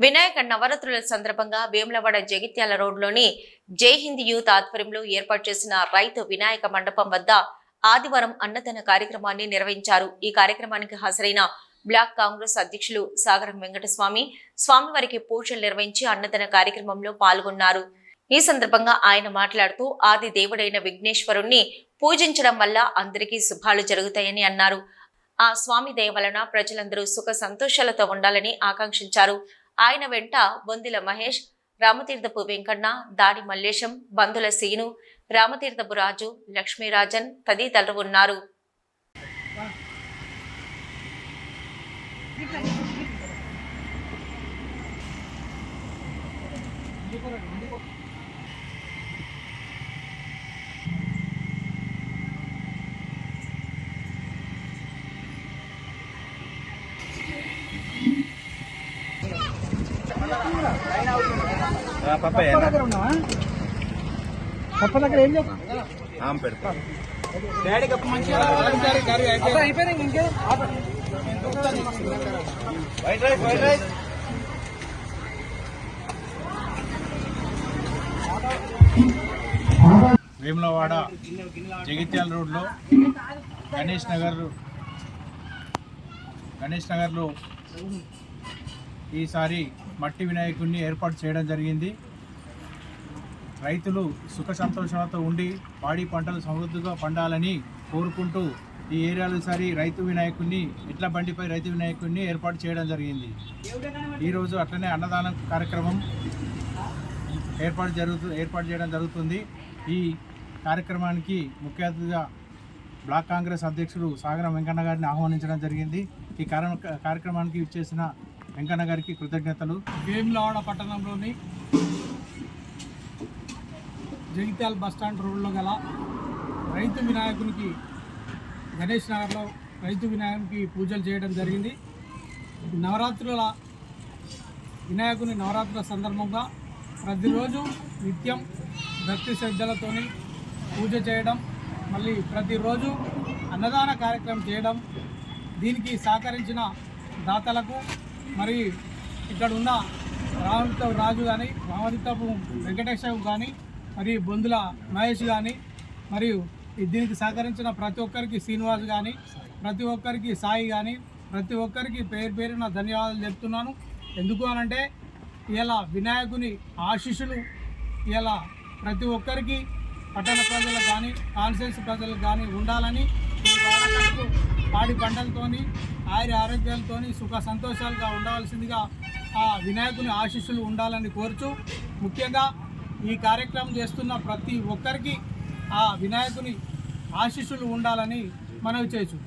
వినాయక నవరాత్రుల సందర్భంగా వేములవాడ జగిత్యాల రోడ్లోని జై హింద్ యూత్ ఆధ్వర్యంలో ఏర్పాటు చేసిన రైతు వినాయక మండపం వద్ద ఆదివారం అన్నదాన కార్యక్రమాన్ని నిర్వహించారు. ఈ కార్యక్రమానికి హాజరైన బ్లాక్ కాంగ్రెస్ అధ్యక్షులు సాగరం వెంకటస్వామి స్వామివారికి పూజలు నిర్వహించి అన్నదాన కార్యక్రమంలో పాల్గొన్నారు. ఈ సందర్భంగా ఆయన మాట్లాడుతూ ఆది దేవుడైన విఘ్నేశ్వరుణ్ణి పూజించడం వల్ల అందరికీ శుభాలు జరుగుతాయని అన్నారు. ఆ స్వామి దయ వలన ప్రజలందరూ సుఖ సంతోషాలతో ఉండాలని ఆకాంక్షించారు. ఆయన వెంట బొందిల మహేష్ రామతీర్థపు వెంకన్న దాడి మల్లేశం బంధుల సీను రామతీర్థపు రాజు లక్ష్మీరాజన్ తదితరులు ఉన్నారు. పప్పాయ పప్ప దగ్గర ఏం పెడతా. అయిపోయింది ఇంకే? White rice white rice Vemulawada Jagtial రోడ్లో గణేష్ నగర్ గణేష్ నగర్లో ఈసారి మట్టి వినాయకుడిని ఏర్పాటు చేయడం జరిగింది. రైతులు సుఖ సంతోషాలతో ఉండి పాడి పంటలు సమృద్ధిగా పండాలని కోరుకుంటూ ఈ ఏరియాలో సారి రైతు వినాయకుడిని ఎట్ల బండిపై రైతు వినాయకుడిని ఏర్పాటు చేయడం జరిగింది. ఈరోజు అట్లనే అన్నదానం కార్యక్రమం ఏర్పాటు జరుగుతూ ఏర్పాటు చేయడం జరుగుతుంది. ఈ కార్యక్రమానికి ముఖ్య అతిథిగా బ్లాక్ కాంగ్రెస్ అధ్యక్షుడు సాగరం వెంకన్న గారిని ఆహ్వానించడం జరిగింది. ఈ కార్య- కార్యక్రమానికి ఇచ్చేసిన వెంకన్న గారికి కృతజ్ఞతలు. వేములవాడ పట్టణంలోని జగిత్యాల బస్టాండ్ రోడ్లో గల రైతు వినాయకునికి గణేష్ నగర్లో రైతు వినాయకునికి పూజలు చేయడం జరిగింది. నవరాత్రుల వినాయకుని నవరాత్రుల సందర్భంగా ప్రతిరోజు నిత్యం భక్తి శ్రద్ధలతోని పూజ చేయడం మళ్ళీ ప్రతిరోజు అన్నదాన కార్యక్రమం చేయడం దీనికి సహకరించిన దాతలకు మరి ఇక్కడ ఉన్న రామలిత రాజు కానీ రామలితపు వెంకటేశ్వర కానీ మరి బొందుల మహేష్ కానీ మరియు దీనికి సహకరించిన ప్రతి ఒక్కరికి శ్రీనివాస్ కానీ ప్రతి ఒక్కరికి సాయి కానీ ప్రతి ఒక్కరికి పేరు పేరున ధన్యవాదాలు చెప్తున్నాను. ఎందుకు అనంటే ఇలా వినాయకుని ఆశీస్సులు ఇలా ప్రతి ఒక్కరికి పట్టణ ప్రజలకు కానీ కాన్సెన్స్ ప్రజలకు కానీ ఉండాలని ఈ పాడి పంటలతోని ఆయుర ఆరోగ్యాలతోని సుఖ సంతోషాలుగా ఉండవలసిందిగా ఆ వినాయకుని ఆశీస్సులు ఉండాలని కోరుచు ముఖ్యంగా ఈ కార్యక్రమం చేస్తున్న ప్రతి ఒక్కరికి ఆ వినాయకుని ఆశీస్సులు ఉండాలని మనవి చేయొచ్చు